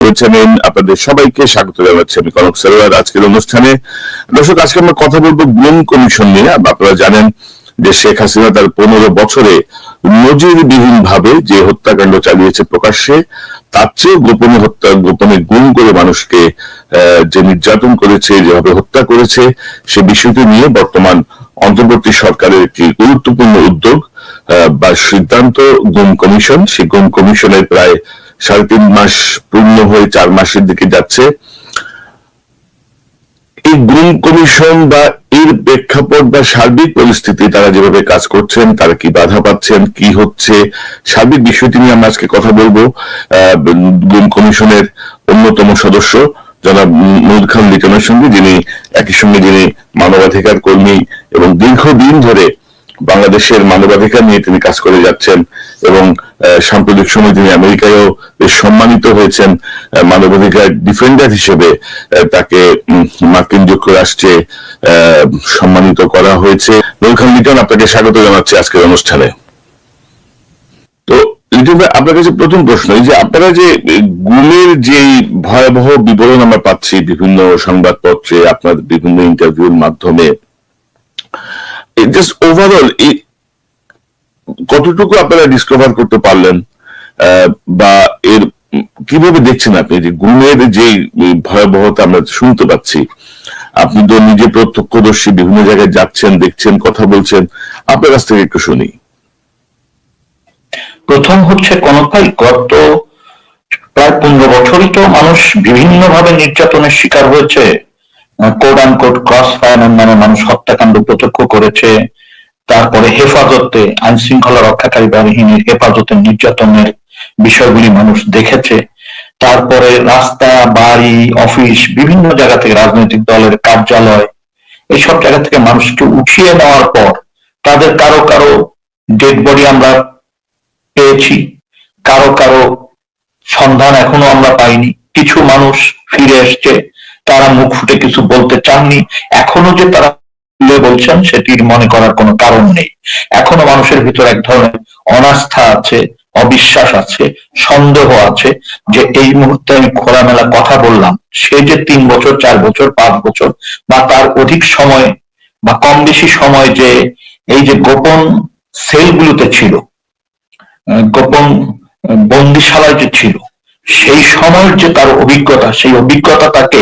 করেছেন আপনাদের সবাইকে স্বাগত জানাচ্ছি আমি কনক সারোয়ার আজকের অনুষ্ঠানে দর্শক, আজকে আমরা কথা বলব গুম কমিশন নিয়ে। আপনারা জানেন যে শেখ হাসিনা তার পনেরো বছরে নজিরবিহীন ভাবে যে হত্যাকাণ্ড চালিয়েছে প্রকাশ্যে, তার চেয়ে গোপনে হত্যা, গোপনে গুম করে মানুষকে যে নির্যাতন করেছে, যেভাবে হত্যা করেছে, সে বিষয়টি নিয়ে বর্তমান অন্তর্বর্তী সরকারের একটি গুরুত্বপূর্ণ উদ্যোগ বা সিদ্ধান্ত গুম কমিশন। সেই গুম কমিশনের প্রায় সাড়ে তিন মাস পূর্ণ হয়ে চার মাসের দিকে যাচ্ছে। এই গুম কমিশন বা এর প্রেক্ষাপট বা সার্বিক পরিস্থিতি তারা যেভাবে কাজ করছেন, তারা কি বাধা পাচ্ছেন, কি হচ্ছে, সার্বিক বিষয়টি নিয়ে আমরা আজকে কথা বলব। গুম কমিশনের অন্যতম সদস্য জনাব মুদ খান লিটনের সঙ্গে, যিনি একই সঙ্গে যিনি মানবাধিকার কর্মী এবং দীর্ঘদিন ধরে বাংলাদেশের মানবাধিকার নিয়ে তিনি কাজ করে যাচ্ছেন এবং সাম্প্রতিক সময় তিনি আমেরিকায়ও বেশ সম্মানিত হয়েছেন। মানবাধিকার ডিফেন্ডার হিসেবে তাকে মার্কিন যুক্তরাষ্ট্রে সম্মানিত করা হয়েছে। নৌখান লিটন, আপনাকে স্বাগত জানাচ্ছি আজকের অনুষ্ঠানে। তো, লিটন ভাই, আপনার কাছে প্রথম প্রশ্ন, এই যে আপনারা যে, গুমের যে ভয়াবহ বিবরণ আমরা পাচ্ছি বিভিন্ন সংবাদপত্রে, আপনার বিভিন্ন ইন্টারভিউর মাধ্যমে জাস্ট ওভারঅল কতটুকু আপনারা ডিসকভার করতে পারলেন বা এর কীভাবে দেখছেন আপনি যে গুমের যে ভয়াবহতা আমরা শুনতে পাচ্ছি? আপনি তো নিজে প্রত্যক্ষদর্শী, বিভিন্ন জায়গায় যাচ্ছেন, দেখছেন, কথা বলছেন। আপনার কাছ থেকে একটু শুনি। প্রথম হচ্ছে কোন ভাই গত প্রায় পনেরো বছরই তো মানুষ বিভিন্ন ভাবে নির্যাতনের শিকার হয়েছে। কোড আন কোড ক্রস ফায়ারের নামে মানুষ হত্যাকাণ্ড প্রত্যক্ষ করেছে। তারপরে হেফাজতে আইন শৃঙ্খলা রক্ষাকারী বাহিনীর হেফাজতে নির্যাতনের বিষয়গুলি মানুষ দেখেছে। তারপরে রাস্তা, বাড়ি, অফিস, বিভিন্ন জায়গা থেকে রাজনৈতিক দলের কার্যালয়, এইসব জায়গা থেকে মানুষকে উঠিয়ে নেওয়ার পর তাদের কারও কারও ডেড বডি আমরা পেয়েছি, কারও কারও সন্ধান এখনও আমরা পাইনি। কিছু মানুষ ফিরে এসছে তারা মুখ ফুটে কিছু বলতে চাননি। এখনও যে তারা বলছেন, সেটির মনে করার কোনো কারণ নেই। এখনও মানুষের ভিতর এক ধরনের অনাস্থা আছে, অবিশ্বাস আছে, সন্দেহ আছে যে এই মুহূর্তে আমি খোলামেলা কথা বললাম। সে যে তিন বছর, চার বছর, পাঁচ বছর, বা তার অধিক সময়, বা কম বেশি সময় যে এই যে গোপন সেলগুলোতে ছিল গোপন বন্দিশালায় যে ছিল, সেই সময়ের যে তার অভিজ্ঞতা, সেই অভিজ্ঞতা তাকে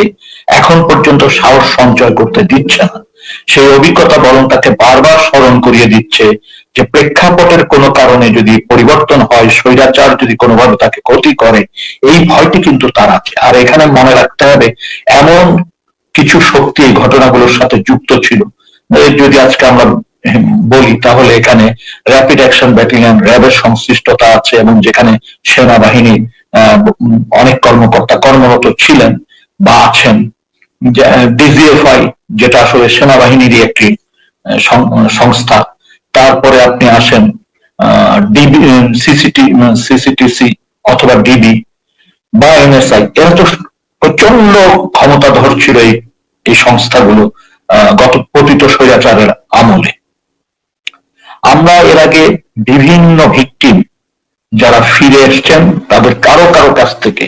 এখন পর্যন্ত সাহস সঞ্চয় করতে দিচ্ছে না। সেই অভিজ্ঞতা বরং তাকে বারবার স্মরণ করিয়ে দিচ্ছে যে প্রেক্ষাপটের কোনো কারণে যদি পরিবর্তন হয়, স্বৈরাচার যদি কোনোভাবে তাকে ক্ষতি করে, এই ভয়টি কিন্তু তার আছে। আর এখানে মনে রাখতে হবে, এমন কিছু শক্তি এই ঘটনাগুলোর সাথে যুক্ত ছিল। যদি আজকে আমরা বলি, তাহলে এখানে র্যাপিড অ্যাকশন ব্যাটালিয়ন র্যাবের সংশ্লিষ্টতা আছে এবং যেখানে সেনাবাহিনী অনেক কর্মকর্তা কর্মরত ছিলেন বা আছেন। ডিজিএফআই যেটা আসলে সেনাবাহিনীরই একটি সংস্থা। তারপরে আপনি আসেন ডিবি সিসিটি সিসিটিসি অথবা ডিবি বা এনএসআই এরা তো প্রচণ্ড ক্ষমতাধর ছিল এই এই সংস্থাগুলো গত পতিত স্বৈরাচারের আমলে। আমরা এর আগে বিভিন্ন ভিকটিম যারা ফিরে এসছেন, তাদের কারও কারও কাছ থেকে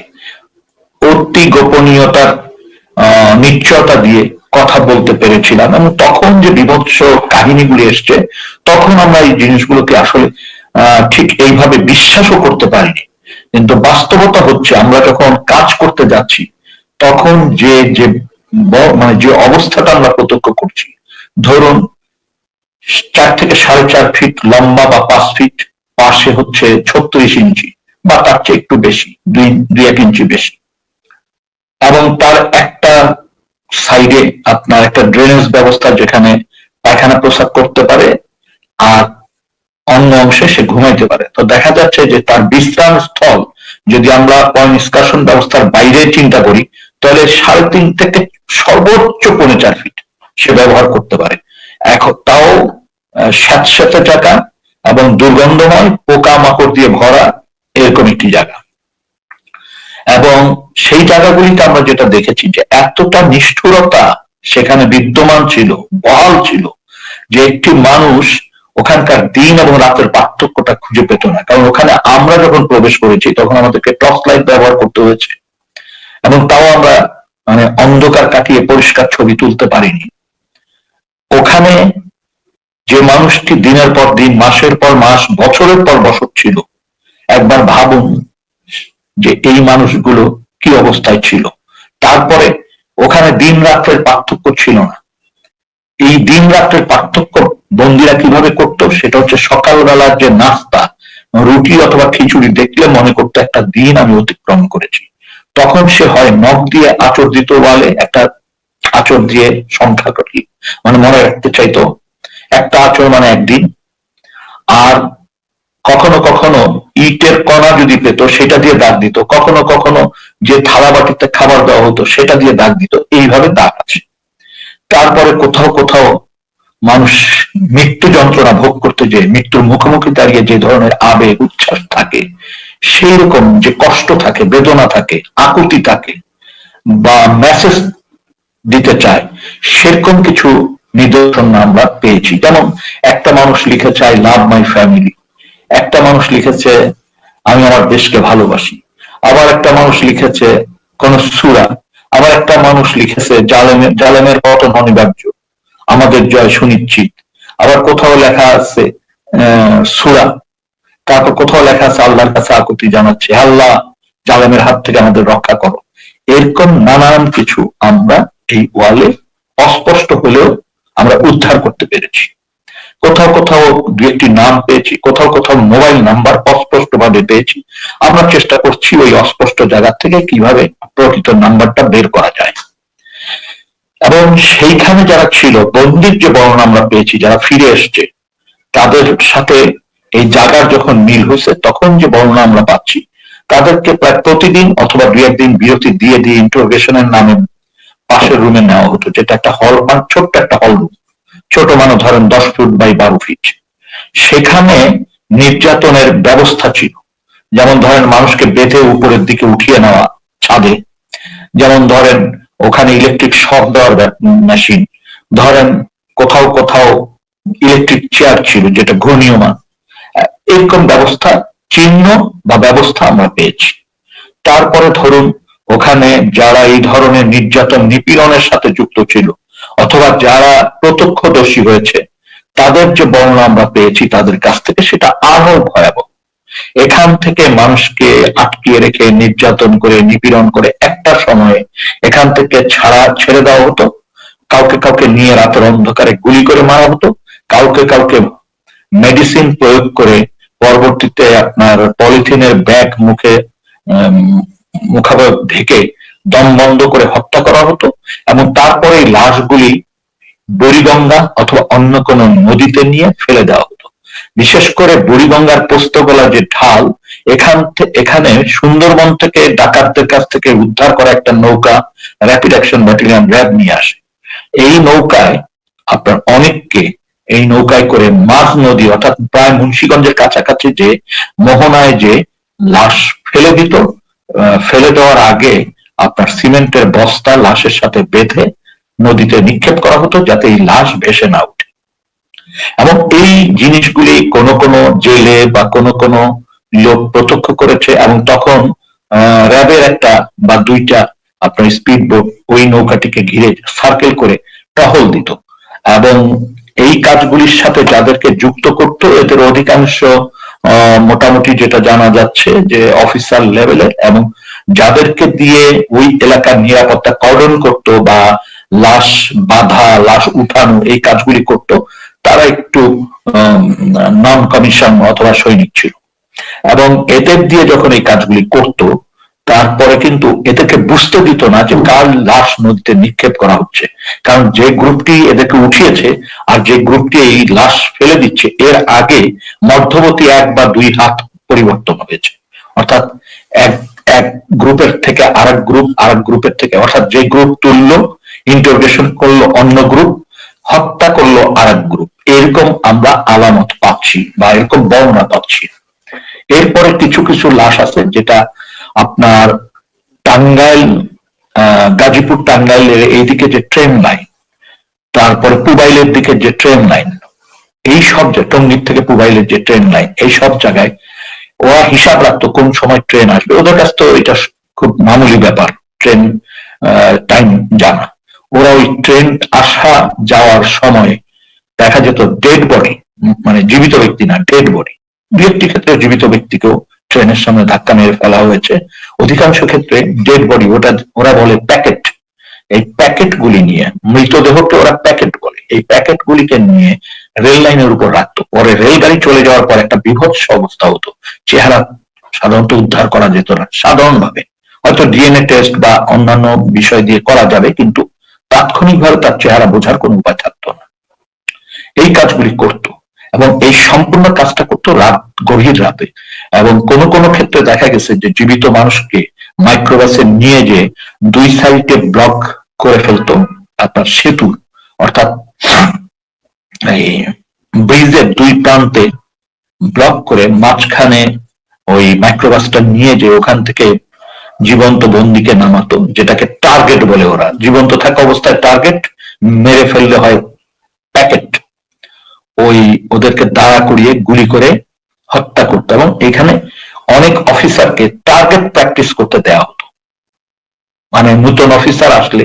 অতি গোপনীয়তার নিশ্চয়তা দিয়ে কথা বলতে পেরেছিলাম এবং তখন যে বিভৎস কাহিনীগুলি এসছে, তখন আমরা এই জিনিসগুলোকে আসলে ঠিক এইভাবে বিশ্বাসও করতে পারিনি। কিন্তু বাস্তবতা হচ্ছে, আমরা যখন কাজ করতে যাচ্ছি, তখন যে যে মানে যে অবস্থাটা আমরা প্রত্যক্ষ করছি, ধরুন, চার থেকে সাড়ে চার ফিট লম্বা বা পাঁচ ফিট পাশে হচ্ছে ছত্রিশ ইঞ্চি বা তার চেয়ে একটু বেশি, দুই দুই এক ইঞ্চি বেশি। এবং তার একটা সাইডে আপনার একটা ড্রেনেজ ব্যবস্থা যেখানে পায়খানা প্রসাদ করতে পারে আর অন্য অংশে সে ঘুমাইতে পারে। তো দেখা যাচ্ছে যে তার বিশ্রাম স্থল যদি আমরা নিষ্কাশন ব্যবস্থার বাইরে চিন্তা করি, তাহলে সাড়ে তিন থেকে সর্বোচ্চ পৌনে চার ফিট সে ব্যবহার করতে পারে। এখন তাও স্যাঁতস্যাঁতে জায়গা এবং দুর্গন্ধময় পোকা মাকড় দিয়ে ভরা এরকম একটি জায়গা। এবং সেই জায়গাগুলিতে আমরা যেটা দেখেছি যে এতটা নিষ্ঠুরতা সেখানে বিদ্যমান ছিল, বহাল ছিল যে একটি মানুষ ওখানকার দিন এবং রাতের পার্থক্যটা খুঁজে পেত না। কারণ ওখানে আমরা যখন প্রবেশ করেছি, তখন আমাদেরকে টর্চ লাইট ব্যবহার করতে হয়েছে এবং তাও আমরা মানে অন্ধকার কাটিয়ে পরিষ্কার ছবি তুলতে পারিনি। ওখানে যে মানুষটি দিনের পর দিন, মাসের পর মাস, বছরের পর বছর ছিল, একবার ভাবুন যে এই মানুষগুলো কি অবস্থায় ছিল। তারপরে ওখানে দিন রাত্রের পার্থক্য ছিল না। এই দিন রাত্রের পার্থক্য বন্দিরা কীভাবে করতো, সেটা হচ্ছে সকালবেলার যে নাস্তা, রুটি অথবা খিচুড়ি দেখলে মনে করতো একটা দিন আমি অতিক্রম করেছি। তখন সে হয় নখ দিয়ে আচর দিত ওয়ালে, একটা আচর দিয়ে সংখ্যা করি। মানে মনে রাখতে চাইতো, একটা আচর মানে একদিন। আর কখনো কখনো ইটের কণা যদি পেত, সেটা দিয়ে দাগ দিত। কখনো কখনো যে থালা বাটিতে খাবার দেওয়া হতো, সেটা দিয়ে দাগ দিত। এইভাবে দাগ আছে। তারপরে কোথাও কোথাও মানুষ মৃত্যু যন্ত্রণা ভোগ করতে যে মৃত্যুর মুখোমুখি দাঁড়িয়ে যে ধরনের আবেগ, উচ্ছ্বাস থাকে সেই রকম যে কষ্ট থাকে, বেদনা থাকে, আকুতি থাকে, বা মেসেজ দিতে চায়, সেরকম কিছু নিদর্শন আমরা পেয়েছি। যেমন, একটা মানুষ লিখেছে আই লাভ মাই ফ্যামিলি একটা মানুষ লিখেছে, আমি আমার দেশকে ভালোবাসি। আবার একটা মানুষ লিখেছে, কোন সুরা। আবার একটা মানুষ লিখেছে জালেমের জালেমের পতন অনিবার্য। আমাদের জয় সুনিশ্চিত। আবার কোথাও লেখা আছে সুরা। তারপর কোথাও লেখা আছে, আল্লাহর কাছে আকুতি জানাচ্ছে, আল্লাহ, জালেমের হাত থেকে আমাদের রক্ষা করো। এরকম নানান কিছু আমরা এই ওয়ালে অস্পষ্ট হলেও আমরা উদ্ধার করতে পেরেছি। কোথাও কোথাও দু একটি নাম পেয়েছি, কোথাও কোথাও মোবাইল নাম্বার অস্পষ্ট ভাবে পেয়েছি। আমরা চেষ্টা করছি ওই অস্পষ্ট জায়গা থেকে কীভাবে প্রকৃত নাম্বারটা বের করা যায়। এবং সেইখানে যারা ছিল, বন্দির যে বর্ণনা আমরা পেয়েছি, যারা ফিরে এসছে, তাদের সাথে এই জায়গার যখন মিল হয়েছে, তখন যে বর্ণনা আমরা পাচ্ছি, তাদেরকে প্রায় প্রতিদিন অথবা দু একদিন বিরতি দিয়ে দিয়ে ইন্টারোগেশনের নামে পাশের রুমে নেওয়া হতো, যেটা একটা হল মানে ছোট্ট একটা হল রুম ছোট মানে ধরেন দশ ফুট বাই বারো ফিট। সেখানে নির্যাতনের ব্যবস্থা ছিল। যেমন ধরেন মানুষকে বেঁধে উপরের দিকে উঠিয়ে নেওয়া ছাদে যেমন ধরেন ওখানে ইলেকট্রিক শক দেওয়ার মেশিন ধরেন কোথাও কোথাও ইলেকট্রিক চেয়ার ছিল যেটা ঘূর্ণীয়মান। আহ, এরকম ব্যবস্থা চিহ্ন বা ব্যবস্থা আমরা পেয়েছি। তারপরে ধরুন ওখানে যারা এই ধরনের নির্যাতন নিপীড়নের সাথে যুক্ত ছিল অথবা যারা প্রত্যক্ষদর্শী হয়েছে তাদের যে বর্ণনা আমরা পেয়েছি তাদের কাছ থেকে সেটা আরও ভয়াবহ। এখান থেকে মানুষকে আটকিয়ে রেখে নির্যাতন করে নিপীড়ন করে একটা সময়ে এখান থেকে ছাড়া ছেড়ে দেওয়া হতো। কাউকে কাউকে নিয়ে রাতের অন্ধকারে গুলি করে মারা হতো। কাউকে কাউকে মেডিসিন প্রয়োগ করে পরবর্তীতে আপনার পলিথিনের ব্যাগ মুখে উম, মুখাবয়ব ঢেকে দম বন্ধ করে হত্যা করা হতো এবং তারপরে লাশগুলি বুড়িগঙ্গা অথবা অন্য কোনো নদীতে নিয়ে ফেলে দেওয়া হতো। বিশেষ করে বুড়িগঙ্গার পোস্তগোলা যে ঢাল, এখান এখানে সুন্দরবন থেকে ডাকাতদের কাছ থেকে উদ্ধার করা একটা নৌকা র্যাপিড অ্যাকশন ব্যাটালিয়ন র্যাব নিয়ে আসে। এই নৌকায় আপনার অনেককে এই নৌকায় করে মাঝ নদী অর্থাৎ প্রায় মুন্সীগঞ্জের কাছাকাছি যে মোহনায় যে লাশ ফেলে দিত ফেলে দেওয়ার আগে আপনার সিমেন্টের বস্তা লাশের সাথে বেঁধে নদীতে নিক্ষেপ করা হতো যাতে এই লাশ ভেসে না উঠে এবং এই জিনিসগুলি কোন কোন জেলে বা কোন কোন লোক প্রত্যক্ষ করেছে এবং তখন র্যাবের একটা বা দুইটা আপনার স্পিড বোট ওই নৌকাটিকে ঘিরে সার্কেল করে টহল দিত। এবং এই কাজগুলির সাথে যাদেরকে যুক্ত করতো, এদের অধিকাংশ মোটামুটি যেটা জানা যাচ্ছে যে অফিসার লেভেলের এবং যাদেরকে দিয়ে ওই এলাকার নিরাপত্তা কর্ডন করত বা লাশ বাধা, লাশ উঠানো, এই কাজগুলি করত, তারা একটু নন কমিশন অথবা সৈনিক ছিল। এবং এদের দিয়ে যখন এই কাজগুলি করত তারপরে কিন্তু এদেরকে বুঝতে দিত না যে কার লাশ নদীতে নিক্ষেপ করা হচ্ছে। কারণ যে গ্রুপটি এদেরকে উঠিয়েছে আর যে গ্রুপটি এই লাশ ফেলে দিচ্ছে, এর আগে মধ্যবর্তী এক বা দুই হাত পরিবর্তন হয়েছে। অর্থাৎ এক এক গ্রুপের থেকে আরেক গ্রুপ, আরেক গ্রুপের থেকে। অর্থাৎ যে গ্রুপ তুললো ইন্টারোগেশন করল অন্য গ্রুপ, হত্যা করল আরেক গ্রুপ। এরকম আমরা আলামত পাচ্ছি বা এরকম বর্ণনা পাচ্ছি। এরপরে কিছু কিছু লাশ আছে যেটা আপনার টাঙ্গাইল গাজীপুর, টাঙ্গাইলের এইদিকে যে ট্রেন লাইন তারপরে পুবাইলের দিকে যে ট্রেন লাইন এই সব যে টঙ্গীর থেকে পুবাইলের যে ট্রেন লাইন এই সব জায়গায় ওরা হিসাব রাখতো কোন সময় ট্রেন আসবে। ওদের কাছে তো এটা খুব মামুলি ব্যাপার ট্রেন টাইম জানা। ওরা ওই ট্রেন আসা যাওয়ার সময় দেখা যেত ডেড বডি মানে জীবিত ব্যক্তি না ডেড বডি দু একটি ক্ষেত্রে জীবিত ব্যক্তিকেও ট্রেনের সামনে ধাক্কা মেরে ফেলা হয়েছে। অধিকাংশ ক্ষেত্রে ডেড বডি ওটা ওরা বলে প্যাকেট এই প্যাকেট গুলি নিয়ে, মৃতদেহকে ওরা প্যাকেট বলে। এই প্যাকেট গুলিকে নিয়ে রেল লাইনের উপর রাখতো। পরে রেলগাড়ি চলে যাওয়ার পর একটা বিভৎস অবস্থা হতো। চেহারা সাধারণত উদ্ধার করা যেত না, সাধারণভাবে। হয়তো ডিএনএ টেস্ট বা অন্যান্য বিষয় দিয়ে করা যাবে, কিন্তু তাৎক্ষণিকভাবে তার চেহারা বোঝার কোনো উপায় থাকতো না। এই কাজগুলি করত। এবং এই সম্পূর্ণ কাজটা করতো রাত, গভীর রাতে। এবং কোন কোন ক্ষেত্রে দেখা গেছে যে জীবিত মানুষকে মাইক্রোবাসে নিয়ে যে দুই সাইডে ব্লক করে ফেলতো আপনার সেতু। অর্থাৎ এই ব্রিজের দুই প্রান্তে ব্লক করে মাঝখানে ওই মাইক্রোবাসটা নিয়ে যে ওখান থেকে জীবন্ত বন্দিকে নামাতো, যেটাকে টার্গেট বলে ওরা। জীবন্ত থাকা অবস্থায় টার্গেট মেরে ফেললে হয় প্যাকেট ওই ওদেরকে দাঁড়া করিয়ে গুলি করে হত্যা করতো এবং এখানে অনেক অফিসারকে টার্গেট প্র্যাকটিস করতে দেওয়া হতো। মানে নতুন অফিসার আসলে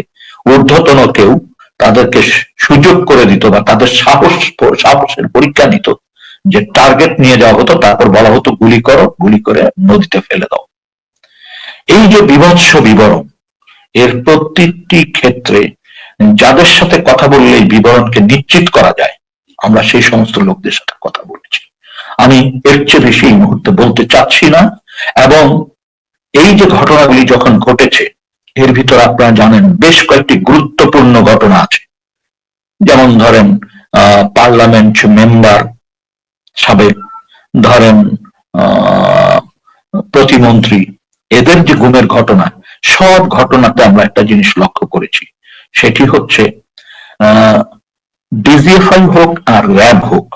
ঊর্ধ্বতন কেউ তাদেরকে সুযোগ করে দিত বা তাদের সাহস সাহসের পরীক্ষা নিত যে টার্গেট নিয়ে যাওয়া হতো, তারপর বলা হতো গুলি করো, গুলি করে নদীতে ফেলে দাও। এই যে বিভৎস বিবরণ, এর প্রত্যেকটি ক্ষেত্রে যাদের সাথে কথা বললে এই বিবরণকে নিশ্চিত করা যায় আমরা সেই সমস্ত লোকদের সাথে কথা বলেছি। আমি এর চেয়ে বেশি এই মুহূর্তে বলতে চাচ্ছি না এবং এই যে ঘটনাগুলি যখন ঘটেছে, এর ভিতর আপনারা জানেন বেশ কয়েকটি গুরুত্বপূর্ণ ঘটনা আছে। যেমন ধরেন পার্লামেন্ট মেম্বার সাবেক, ধরেন প্রতিমন্ত্রী, এদের যে গুমের ঘটনা, সব ঘটনাতে আমরা একটা জিনিস লক্ষ্য করেছি। সেটি হচ্ছে ডিজিএফআই হোক আর র্যাব হোক,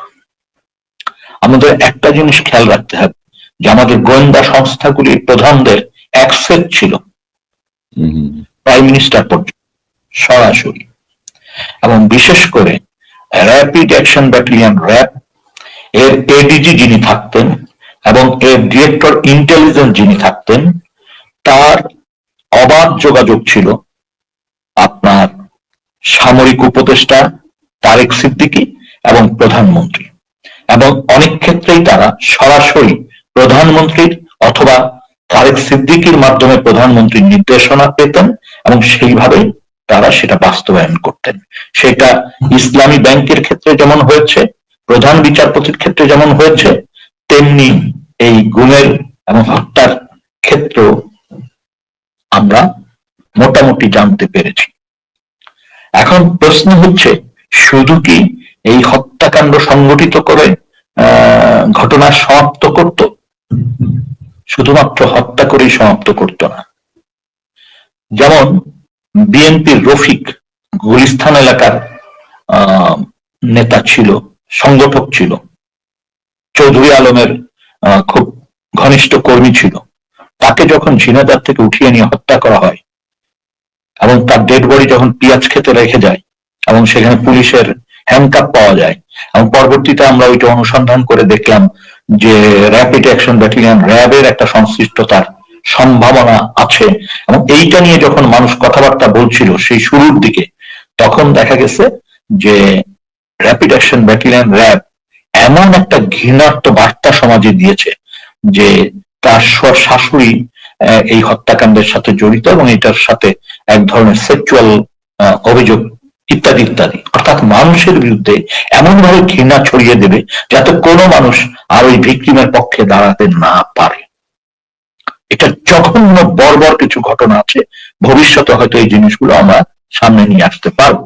আমাদের একটা জিনিস খেয়াল রাখতে হবে, যে আমাদের গোয়েন্দা সংস্থাগুলির প্রধানদের অ্যাক্সেস ছিল। প্রাইম মিনিস্টার পর্যন্ত, সরাসরি। এবং বিশেষ করে র্যাপিড অ্যাকশন ব্যাটালিয়ন র্যাব এর এডিজি যিনি থাকতেন এবং এর ডিরেক্টর ইন্টেলিজেন্স যিনি থাকতেন, তার অবাধ যোগাযোগ ছিল আপনার সামরিক উপদেষ্টা তারেক সিদ্দিকী এবং প্রধানমন্ত্রী। এবং অনেক ক্ষেত্রেই তারা সরাসরি প্রধানমন্ত্রীর অথবা তারেক সিদ্দিকীর মাধ্যমে প্রধানমন্ত্রীর নির্দেশনা পেতেন এবং সেইভাবেই তারা সেটা বাস্তবায়ন করতেন। সেটা ইসলামী ব্যাংকের ক্ষেত্রে যেমন হয়েছে, প্রধান বিচারপতির ক্ষেত্রে যেমন হয়েছে, তেমনি এই গুমের এবং হত্যার ক্ষেত্র আমরা মোটামুটি জানতে পেরেছি। এখন প্রশ্ন হচ্ছে শুধু কি এই হত্যাকাণ্ড সংগঠিত করে ঘটনা সমাপ্ত করত? শুধুমাত্র হত্যা করেই সমাপ্ত করত না। যেমন বিএনপির রফিক গুলিস্তান এলাকার নেতা ছিল, সংগঠক ছিল। চৌধুরী আলমের খুব ঘনিষ্ঠ কর্মী ছিল। তাকে যখন ঝিনাদার থেকে উঠিয়ে নিয়ে হত্যা করা হয় এবং তার ডেড বডি যখন পিঁয়াজ খেতে রেখে যায় এবং সেখানে পুলিশের হ্যান্ডকাপ পাওয়া যায়। এবং পরবর্তীতে আমরা ওইটা অনুসন্ধান করে দেখলাম যে র্যাপিড অ্যাকশন ব্যাটালিয়ন র্যাবের একটা সংশ্লিষ্টতার সম্ভাবনা আছে। এবং এইটা নিয়ে যখন মানুষ কথাবার্তা বলছিল সেই শুরুর দিকে, তখন দেখা গেছে যে র্যাপিড অ্যাকশন ব্যাটালিয়ন র্যাব এমন একটা ঘৃণার্ত বার্তা সমাজে দিয়েছে যে তার শাশুড়ি এই হত্যাকাণ্ডের সাথে জড়িত এবং এটার সাথে এক ধরনের সেক্সুয়াল অভিযোগ ইত্যাদি ইত্যাদি। অর্থাৎ মানুষের বিরুদ্ধে এমন ভাবে ঘৃণা ছড়িয়ে দেবে যাতে কোনো মানুষ আর ওই ভিক্টিমের পক্ষে দাঁড়াতে না পারে। এটা জঘন্য, বর্বর কিছু ঘটনা আছে। ভবিষ্যতে হয়তো এই জিনিসগুলো আমরা সামনে নিয়ে আসতে পারব।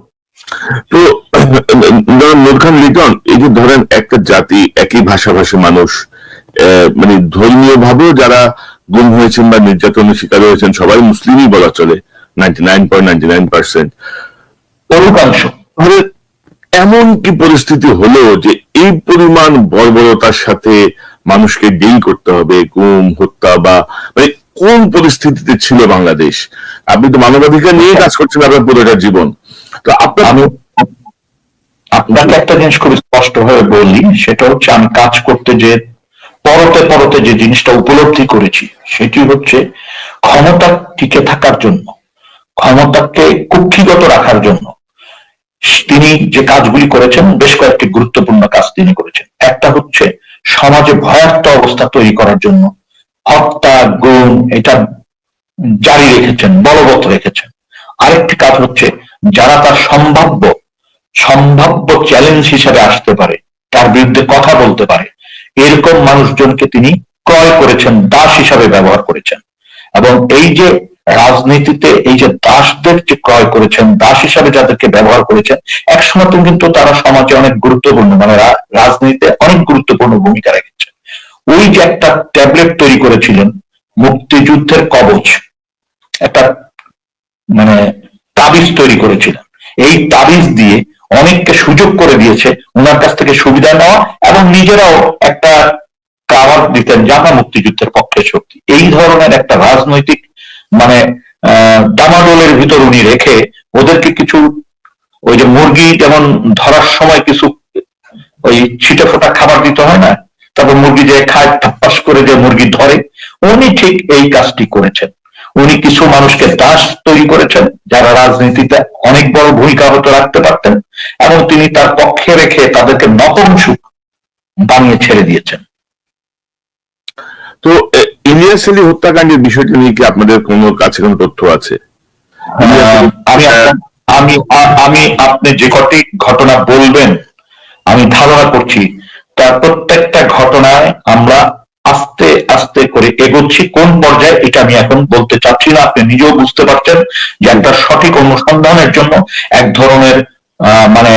তো নূর লিটন, এই যে ধরেন একটা জাতি, একই ভাষাভাষী মানুষ মানে ধর্মীয় ভাবেও যারা গুম হয়েছেন বা নির্যাতনের শিকার হয়েছেন, সবাই মুসলিমই বলা চলে ninety nine point ninety nine percent তাহলে এমন কি পরিস্থিতি হলো যে এই পরিমাণ বর্বরতার সাথে মানুষকে ডিল করতে হবে গুম হত্যা বা মানে কোন পরিস্থিতিতে ছিল বাংলাদেশ? আপনি তো মানবাধিকার নিয়ে কাজ করছেন আপনার পুরোটা জীবন। তো আপনার আপনাকে একটা জিনিস খুব স্পষ্ট ভাবে বলি সেটা হচ্ছে আমি কাজ করতে যে পরতে পরতে যে জিনিসটা উপলব্ধি করেছি সেটি হচ্ছে ক্ষমতা টিকে থাকার জন্য ক্ষমতাকে কুক্ষিগত রাখার জন্য। তিনি যে কাজগুলি করেছেন, বেশ কয়েকটি গুরুত্বপূর্ণ কাজ তিনি করেছেন। একটা হচ্ছে সমাজে ভয়ার্থ অবস্থা তৈরি করার জন্য হত্যা গুণ এটা জারি রেখেছেন, বলবৎ রেখেছেন। আরেকটি কাজ হচ্ছে যারা তার সম্ভাব্য সম্ভাব্য চ্যালেঞ্জ হিসেবে আসতে পারে, তার বিরুদ্ধে কথা বলতে পারে, এরকম মানুষজনকে তিনি ক্রয় করেছেন, দাস হিসাবে ব্যবহার করেছেন। এবং এই যে রাজনীতিতে এই যে দাসদের যে ক্রয় করেছেন, দাস হিসাবে যাদেরকে ব্যবহার করেছেন, একসময় কিন্তু তারা সমাজে অনেক গুরুত্বপূর্ণ মানে রাজনীতিতে অনেক গুরুত্বপূর্ণ ভূমিকা রেখেছেন ওই যে একটা ট্যাবলেট তৈরি করেছিলেন, মুক্তিযুদ্ধের কবচ, একটা মানে তাবিজ তৈরি করেছিলেন। এই তাবিজ দিয়ে অনেককে সুযোগ করে দিয়েছে, ওনার কাছ থেকে সুবিধা নেওয়া এবং নিজেরাও একটা কাবার দিতেন জানা মুক্তিযুদ্ধের পক্ষে শক্তি। এই ধরনের একটা রাজনৈতিক মানে ডামাডোলের ভিতর উনি রেখে ওদেরকে কিছু ওই যে মুরগি যেমন ধরার সময় কিছু ওই ছিটে ফোটা খাবার দিতে হয় না? তারপর মুরগি যে খায় থাপ্পাস করে যে মুরগি ধরে, উনি ঠিক এই কাজটি করেছেন। উনি কিছু মানুষকে দাস তৈরি করেছেন, যারা রাজনীতিতে অনেক বড় ভূমিকা হয়তো রাখতে পারতেন, এবং তিনি তার পক্ষে রেখে তাদেরকে নতংসুক বানিয়ে ছেড়ে দিয়েছেন। তো ইলিয়াস আলী হত্যাকাণ্ডের বিষয়টি নিয়ে কি আপনাদের কোনো কাছে কোনো তথ্য আছে? আমি আমি আমি আপনি যে কটি ঘটনা বলবেন আমি ধারণা করছি তার প্রত্যেকটা ঘটনায় আমরা আস্তে আস্তে করে এগোচ্ছি। কোন পর্যায়ে এটা আমি এখন বলতে চাচ্ছি না আপনি নিজেও বুঝতে পারছেন যে একটা সঠিক অনুসন্ধানের জন্য এক ধরনের আহ, মানে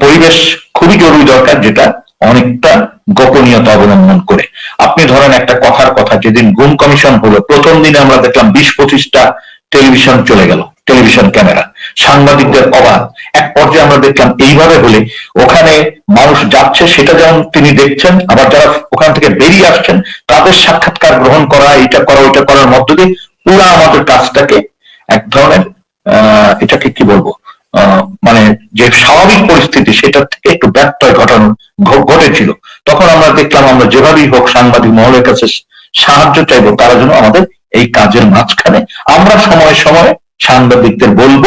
পরিবেশ খুবই জরুরি দরকার যেটা অনেকটা গোপনীয়তা অবলম্বন করে আপনি ধরেন একটা কথার কথা যেদিন গুম কমিশন হলো, প্রথম দিনে আমরা দেখলাম বিশ পঁচিশটা টেলিভিশন চলে গেল, টেলিভিশন ক্যামেরা। সাংবাদিকদের অভাব এক পর্যায়ে আমরা দেখলাম এইভাবে হলে ওখানে মানুষ যাচ্ছে, সেটা যেমন তিনি দেখছেন, আবার যারা ওখান থেকে বেরিয়ে আসছেন, তাদের সাক্ষাৎকার গ্রহণ করা এটা করা, ওইটা করার মধ্য দিয়ে পুরা আমাদের কাজটাকে এক ধরনের, আহ, এটাকে কি বলব মানে যে স্বাভাবিক পরিস্থিতি, সেটা থেকে একটু ব্যত্যয় ঘটানো ঘটেছিল। তখন আমরা দেখলাম আমরা যেভাবেই হোক সাংবাদিক মহলের কাছে সাহায্য চাইব, তারা যেন আমাদের এই কাজের মাঝখানে, আমরা সময় সময় সাংবাদিকদের বলব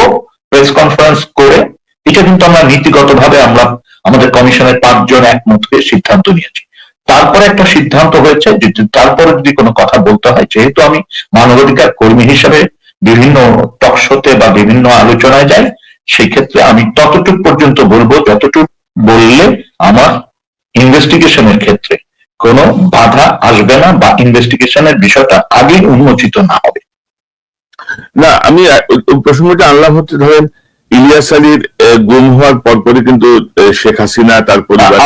প্রেস কনফারেন্স করে, এটা কিন্তু আমরা নীতিগতভাবে আমরা আমাদের কমিশনের পাঁচজন একমত হয়ে সিদ্ধান্ত নিয়েছি। তারপরে একটা সিদ্ধান্ত হয়েছে তারপরে যদি কোনো কথা বলতে হয়, যেহেতু আমি মানবাধিকার কর্মী হিসেবে বিভিন্ন টকশোতে বা বিভিন্ন আলোচনায় যাই, সেক্ষেত্রে আমি ততটুকু পর্যন্ত বলব, যতটুকু বললে আমার ইনভেস্টিগেশনের ক্ষেত্রে কোনো বাধা আসবে না বা ইনভেস্টিগেশনের বিষয়টা আগেই উন্মোচিত না হবে। না আমি প্রসঙ্গটা আনলাম হচ্ছে ধরেন ইলিয়াস আলীর গুম হওয়ার পরপরই কিন্তু শেখ হাসিনা তার পরিবার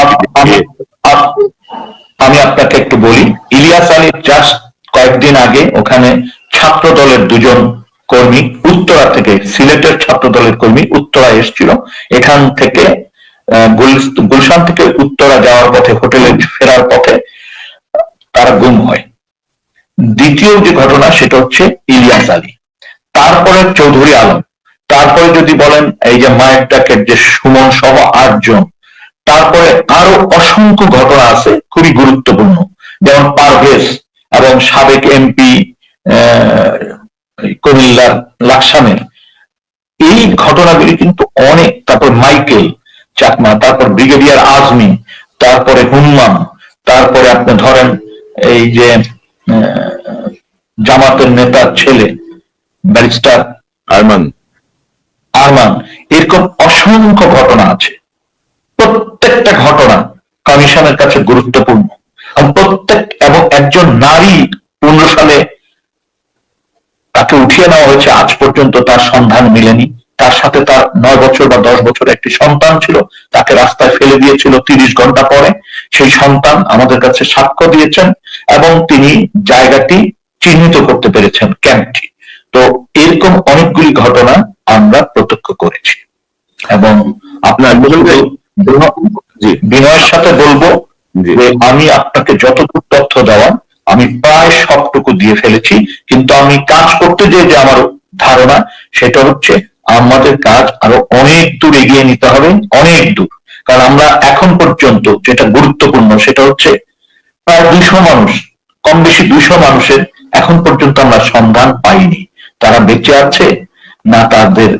আমি আপনাকে একটু বলি ইলিয়াস আলীর জাস্ট কয়েকদিন আগে ওখানে ছাত্র দলের দুজন কর্মী উত্তরা থেকে সিলেটের ছাত্র দলের কর্মী উত্তরা এসেছিল। এখান থেকে গুলশান থেকে উত্তরা যাওয়ার পথে, হোটেলে ফেরার পথে তারা গুম হয়। দ্বিতীয় যে ঘটনা, সেটা হচ্ছে ইলিয়াস আলী। তারপরে চৌধুরী আলম। তারপরে যদি বলেন, এই যে মায়ের ডাকের যে সুমন সহ আটজন, তারপরে আরও অসংখ্য ঘটনা আছে, খুবই গুরুত্বপূর্ণ। যেমন পারভেজ এবং সাবেক এমপি কুমিল্লার লাকসামের। এই ঘটনাগুলি কিন্তু অনেক। তারপর মাইকেল চাকমা তারপর ব্রিগেডিয়ার আজমি তারপরে হুম্মাম তারপরে আপনি ধরেন এই যে জামাতের নেতার ছেলে ব্যারিস্টার আরমান। আরমান এরকম অসংখ্য ঘটনা আছে। প্রত্যেকটা ঘটনা কমিশনের কাছে গুরুত্বপূর্ণ। প্রত্যেক এবং একজন নারী পনেরো সালে তাকে উঠিয়ে নেওয়া হয়েছে আজ পর্যন্ত তার সন্ধান মিলেনি। তার সাথে তার নয় বছর বা দশ বছর একটি সন্তান ছিল তাকে রাস্তায় ফেলে দিয়েছিল তিরিশ ঘণ্টা পরে। সেই সন্তান আমাদের কাছে সাক্ষ্য দিয়েছেন এবং তিনি জায়গাটি চিহ্নিত করতে পেরেছেন ক্যাম্পটি। তো এরকম অনেকগুলি ঘটনা আমরা প্রত্যক্ষ করেছি। এবং আপনার বিনয়ের সাথে বলব যে আমি আপনাকে যতটুকু তথ্য দেওয়া আমি প্রায় সবটুকু দিয়ে ফেলেছি কিন্তু আমি কাজ করতে যে আমার ধারণা সেটা হচ্ছে আমাদের কাজ আরও অনেক দূর এগিয়ে নিতে হবে, অনেক দূর। কারণ আমরা এখন পর্যন্ত যেটা গুরুত্বপূর্ণ সেটা হচ্ছে প্রায় দুইশো মানুষ কম বেশি দুইশো মানুষের এখন পর্যন্ত আমরা সন্ধান পাইনি। তারা বেঁচে আছে না তাদের